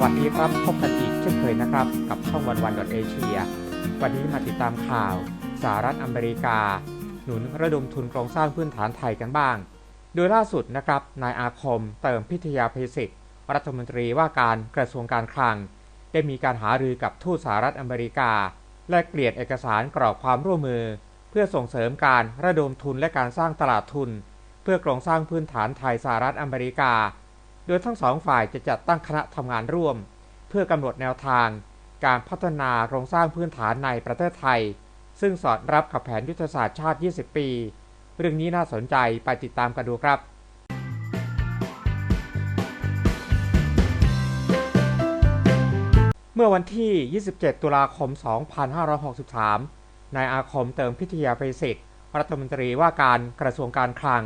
วัสดีครับ พบกันอีกเช่นเคยนะครับ กับช่องวันวันดอทเอเชียวันนี้มาติดตามข่าวสหรัฐอเมริกา หนุนระดมทุนโครงสร้างพื้นฐานไทยกันบ้าง โดยล่าสุดนะครับ นายอาคมเติมพิทยาภัยศิษฐ์รัฐมนตรีว่าการกระทรวงการคลัง ได้มีการหารือกับทูตสหรัฐอเมริกา และเกลี่ยเอกสารกรอบความร่วมมือ เพื่อส่งเสริมการระดมทุนและการสร้างตลาดทุน เพื่อโครงสร้างพื้นฐานไทยสหรัฐอเมริกา โดยทั้งสองฝ่ายจะจัดตั้งคณะทำงานร่วม เพื่อกำหนดแนวทาง การพัฒนาโครงสร้างพื้นฐานในประเทศไทย ซึ่งสอดรับกับแผนยุทธศาสตร์ชาติ 20 ปี เรื่องนี้น่าสนใจไปติดตามกันดูครับเมื่อวันที่ 27 ตุลาคม 2563 นายอาคมเติมพิทยาภัยศิษฐ์รัฐมนตรีว่าการกระทรวงการคลัง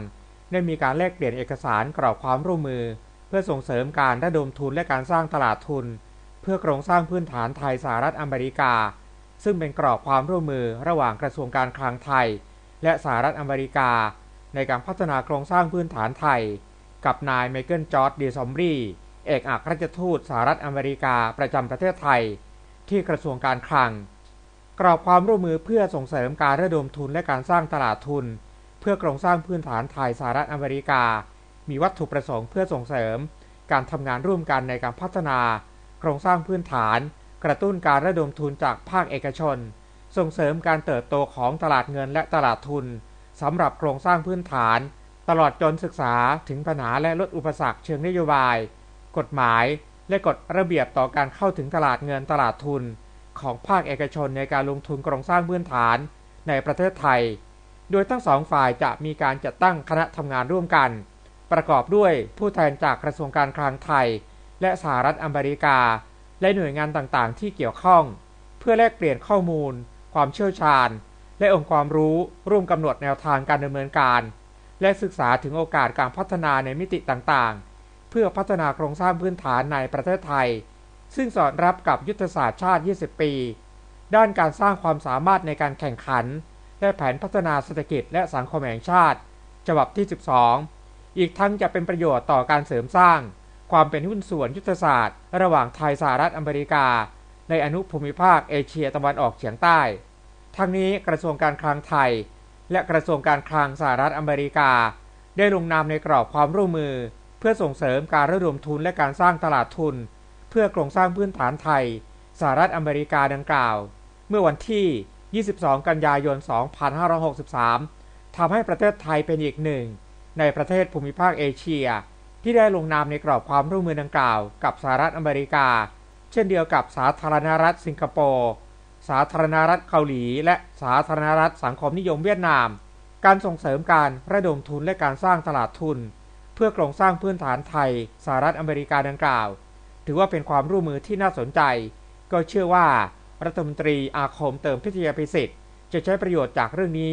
ได้มีการแลกเปลี่ยนเอกสารกรอบความร่วมมือ เพื่อส่งเสริมการระดมทุนและการสร้างตลาดทุน เพื่อโครงสร้างพื้นฐานไทยสหรัฐอเมริกา ซึ่งเป็นกรอบความร่วมมือระหว่างกระทรวงการคลังไทย และสหรัฐอเมริกา ในการพัฒนาโครงสร้างพื้นฐานไทย กับนายไมเคิลจอร์ดดีซอมรีเอกอัครราชทูตสหรัฐอเมริกาประจำประเทศไทย ที่กระทรวงการคลัง กรอบความร่วมมือเพื่อส่งเสริมการระดมทุนและการสร้างตลาดทุน เพื่อโครงสร้างพื้นฐานไทยสหรัฐอเมริกา มีวัตถุประสงค์เพื่อส่งเสริม การทำงานร่วมกันในการพัฒนา โครงสร้างพื้นฐาน กระตุ้นการระดมทุนจากภาคเอกชน ส่งเสริมการเติบโตของตลาดเงินและตลาดทุนสำหรับโครงสร้างพื้นฐาน ตลอดจนศึกษาถึงปัญหาและลดอุปสรรคเชิงนโยบาย กฎหมาย และกฎระเบียบต่อการเข้าถึงตลาดเงินตลาดทุน ของภาคเอกชนในการลงทุนโครงสร้างพื้นฐานในประเทศไทย โดยทั้งสองฝ่ายจะมีการจัดตั้งคณะทำงานร่วมกัน ประกอบด้วยผู้แทนจากกระทรวงการคลังไทย และสหรัฐอเมริกา และหน่วยงานต่างๆ ที่เกี่ยวข้อง เพื่อแลกเปลี่ยนข้อมูล ความเชี่ยวชาญ และองค์ความรู้ร่วมกำหนดแนวทางการดำเนินการ และศึกษาถึงโอกาสการพัฒนาในมิติต่างๆ เพื่อพัฒนาโครงสร้างพื้นฐานในประเทศไทย ซึ่งสอดรับกับยุทธศาสตร์ชาติ 20 ปี ด้านการสร้างความสามารถในการแข่งขัน และแผนพัฒนาเศรษฐกิจและสังคมแห่งชาติ ฉบับที่ 12 อีกทั้งจะเป็นประโยชน์ต่อการเสริมสร้าง ความเป็นหุ้นส่วนยุทธศาสตร์ ระหว่างไทยสหรัฐอเมริกา ในอนุภูมิภาคเอเชียตะวันออกเฉียงใต้ ทั้งนี้กระทรวงการคลังไทย และกระทรวงการคลังสหรัฐอเมริกา ได้ลงนามในกรอบความร่วมมือ เพื่อส่งเสริมการระดมทุนและการสร้างตลาดทุน เพื่อโครงสร้างพื้นฐานไทยสหรัฐอเมริกาดังกล่าว เมื่อวันที่ 22 กันยายน 2563ทำให้ประเทศไทยเป็นอีกหนึ่ง ในประเทศภูมิภาคเอเชีย ที่ได้ลงนามในกรอบความร่วมมือดังกล่าวกับสหรัฐอเมริกา เช่นเดียวกับสาธารณรัฐสิงคโปร์สาธารณรัฐเกาหลี และสาธารณรัฐสังคมนิยมเวียดนาม การส่งเสริมการระดมทุนและการสร้างตลาดทุน เพื่อโครงสร้างพื้นฐานไทยสหรัฐอเมริกาดังกล่าว ถือว่าเป็นความร่วมมือที่น่าสนใจ ก็เชื่อว่ารัฐมนตรีอาคมเติมพิทยาภิสิทธิ์จะใช้ประโยชน์จากเรื่องนี้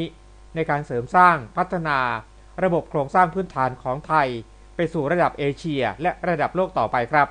ในการเสริมสร้างพัฒนา ระบบโครงสร้างพื้นฐานของไทย ไปสู่ระดับเอเชียและระดับโลกต่อไปครับ